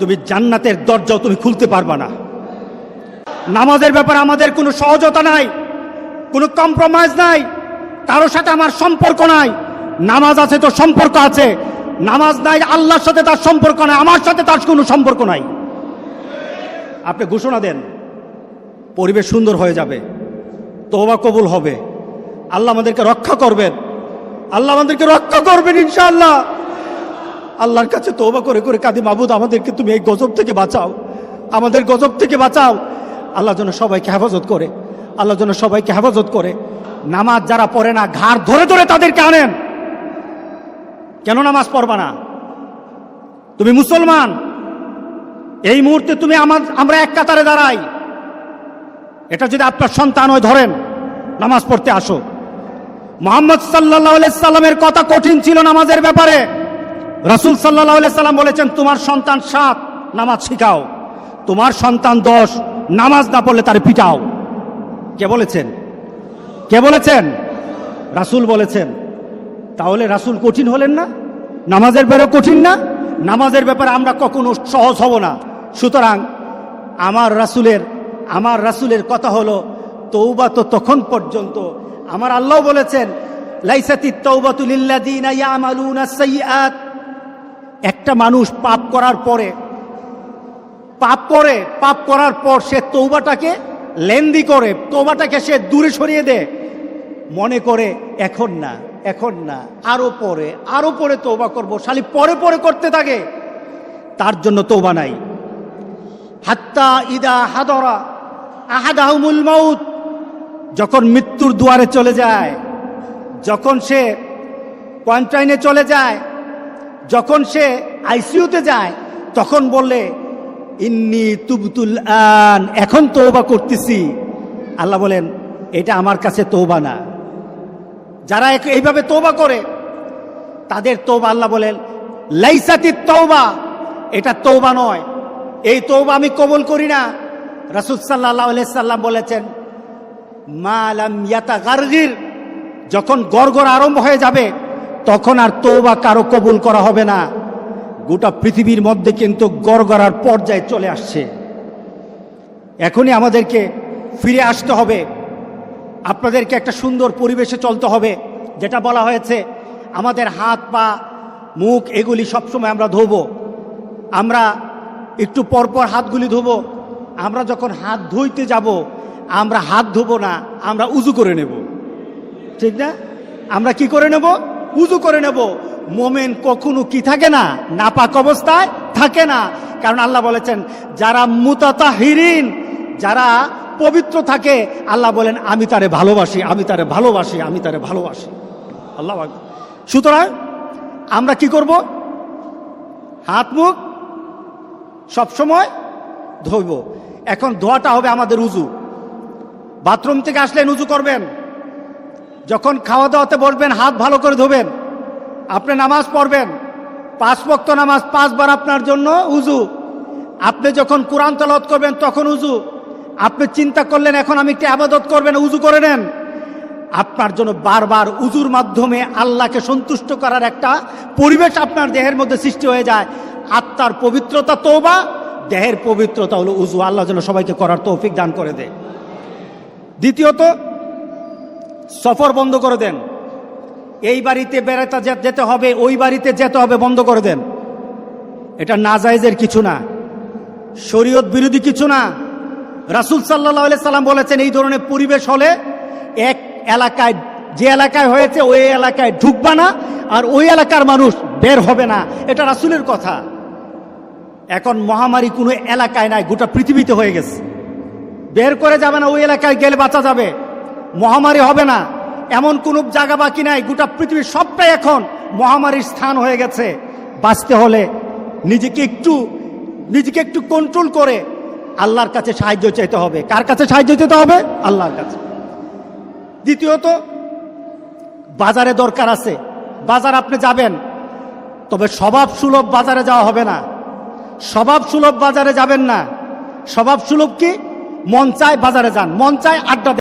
তুমি জান্নাতের দরজাও তুমি খুলতে পারবা না। নামাজের ব্যাপারে আমাদের কোনো সহজতা নাই, কোনো কম্প্রোমাইজ নাই কারোর সাথে আমার সম্পর্ক নাই। নামাজ আছে তো সম্পর্ক আছে, নামাজ নাই আল্লাহর সাথে তার সম্পর্ক নাই, আমার সাথে তার কোনো সম্পর্ক নাই। আপনি ঘোষণা দেন, পরিবেশ সুন্দর হয়ে যাবে তোবা কবুল হবে। আল্লাহ আমাদেরকে রক্ষা করবেন, আল্লাহ আমাদেরকে রক্ষা করবেন ইনশাআল্লাহ। আল্লাহর কাছে তোবা করে করে কাঁদি, মাবুদ, আমাদেরকে তুমি এই গজব থেকে বাঁচাও। আমাদের গজব থেকে বাঁচাও। আল্লাহ যেন সবাইকে হেফাজত করে, আল্লাহ যেন সবাইকে হেফাজত করে। নামাজ যারা পড়ে না, ঘাড় ধরে ধরে তাদেরকে আনেন। কেন নামাজ পড়বা না? তুমি মুসলমান। এই মুহূর্তে তুমি আমার আমরা এক কাতারে দাঁড়াই। এটা যদি আপনার সন্তান হয়, ধরেন, নামাজ পড়তে আসো। মোহাম্মদ সাল্লাহ সাল্লামের কথা কঠিন ছিল নামাজের ব্যাপারে। রাসুল সাল্লাহ সাল্লাম বলেছেন, তোমার সন্তান সাত, নামাজ শিখাও। তোমার সন্তান দশ, নামাজ না পড়লে তার পিটাও। কে বলেছেন? কে বলেছেন? রাসুল বলেছেন। তাহলে রাসুল কঠিন হলেন না? নামাজের ব্যাপারে কঠিন না? নামাজের ব্যাপারে আমরা কখনো সহজ হব না। সুতরাং আমার রাসুলের আমার রাসুলের কথা হলো তৌবা তো তখন পর্যন্ত। আমার আল্লাহ বলেছেন লাইসাতি তৌবাতুলিল্লাযীনা ইয়ামালুনা একটা মানুষ পাপ করার পরে, পাপ করে, পাপ করার পর সে তৌবাটাকে লেন্দি করে তৌবাটাকে সে দূরে সরিয়ে দেয়। মনে করে, এখন না এখন না, আরও পরে আরও পরে তৌবা করব, শালি পরে পরে করতে থাকে। তার জন্য তৌবা নাই। হাত্তা ইদা হাদরা আহাদাহুমুল মাউত, যখন মৃত্যুর দুয়ারে চলে যায়, যখন সে কোয়ান্টাইনে চলে যায় যখন সে আইসিইউতে যায়, তখন বলে, ইন্নি তুবতুল আন, এখন তৌবা করতেছি। আল্লাহ বলেন, এটা আমার কাছে তৌবা না। যারা এইভাবে তৌবা করে, তাদের তৌবা আল্লাহ বলেন লাইসাতি তৌবা এটা তৌবা নয়। এই তৌবা আমি কবল করি না। রাসুল সাল্লাহ সাল্লাম বলেছেন মালাম ইয়াতা গার্গির যখন গড় আরম্ভ হয়ে যাবে তখন আর তৌবা কারও কবুল করা হবে না। গোটা পৃথিবীর মধ্যে কিন্তু গড়গড়ার পর্যায়ে চলে আসছে। এখনই আমাদেরকে ফিরে আসতে হবে। আপনাদেরকে একটা সুন্দর পরিবেশে চলতে হবে, যেটা বলা হয়েছে, আমাদের হাত, পা, মুখ, এগুলি সবসময় আমরা ধোবো। আমরা একটু পরপর হাতগুলি ধোবো। আমরা যখন হাত ধুইতে যাব, আমরা হাত ধোবো না, আমরা উজু করে নেব। ঠিক না? আমরা কি করে নেব? উজু করে নেব। মোমেন কখনো কি থাকে না? নাপাক অবস্থায় থাকে না। কারণ আল্লাহ বলেছেন, যারা মুতাতাহিরিন, যারা পবিত্র থাকে, আল্লাহ বলেন, আমি তারে ভালোবাসি, আমি তারে ভালোবাসি, আমি তারে ভালোবাসি। আল্লাহ সুতরাং আমরা কি করব? হাত, মুখ সবসময় ধোব এখন ধোয়াটা হবে আমাদের উজু। বাথরুম থেকে আসলেন উজু করবেন? যখন খাওয়া দাওয়াতে বসবেন হাত ভালো করে ধোবেন, আপনি নামাজ পড়বেন, পাঁচ বক্ত নামাজ পাঁচবার আপনার জন্য উজু আপনি যখন কোরআন তলত করবেন, তখন উজু আপনি চিন্তা করলেন, এখন আমি একটি আবাদত করবেন উজু করে নেন। আপনার জন্য বারবার উজুর মাধ্যমে আল্লাহকে সন্তুষ্ট করার একটা পরিবেশ আপনার দেহের মধ্যে সৃষ্টি হয়ে যায়। আত্মার পবিত্রতা তৌবা দেহের পবিত্রতা হলো উজু আল্লাহ যেন সবাইকে করার তৌফিক দান করে দেয়। দ্বিতীয়ত সফর বন্ধ করে দেন। এই বাড়িতে বেড়াতে যেতে হবে, ওই বাড়িতে যেতে হবে, বন্ধ করে দেন। এটা নাজাইজের কিছু না। শরীয়ত বিরোধী কিছু না। রাসুল সাল্লাহ সাল্লাম বলেছেন, এই ধরনের পরিবেশ হলে এক এলাকায় যে এলাকায় হয়েছে, ওই এলাকায় ঢুকবা না, আর ওই এলাকার মানুষ বের হবে না। এটা রাসুলের কথা। এখন মহামারী কোনো এলাকায় নাই, গোটা পৃথিবীতে হয়ে গেছে। বের করে যাবে না, ওই এলাকায় গেলে বাঁচা যাবে। মহামারী হবে না। এমন কোন জায়গা বাকি নাই, গোটা পৃথিবীর সবটাই এখন মহামারীর স্থান হয়ে গেছে। বাঁচতে হলে নিজেকে একটু নিজেকে একটু কন্ট্রোল করে আল্লাহর কাছে সাহায্য চাইতে হবে। কার কাছে সাহায্য চাইতে হবে? আল্লাহর কাছে। দ্বিতীয়ত, বাজারে দরকার আছে। বাজার আপনি যাবেন, তবে স্বভাব সুলভ বাজারে যাওয়া হবে না। স্বভাব সুলভ বাজারে যাবেন না। স্বভাব সুলভ কি? মন চায় বাজারে যান। মন চায় আড্ডা।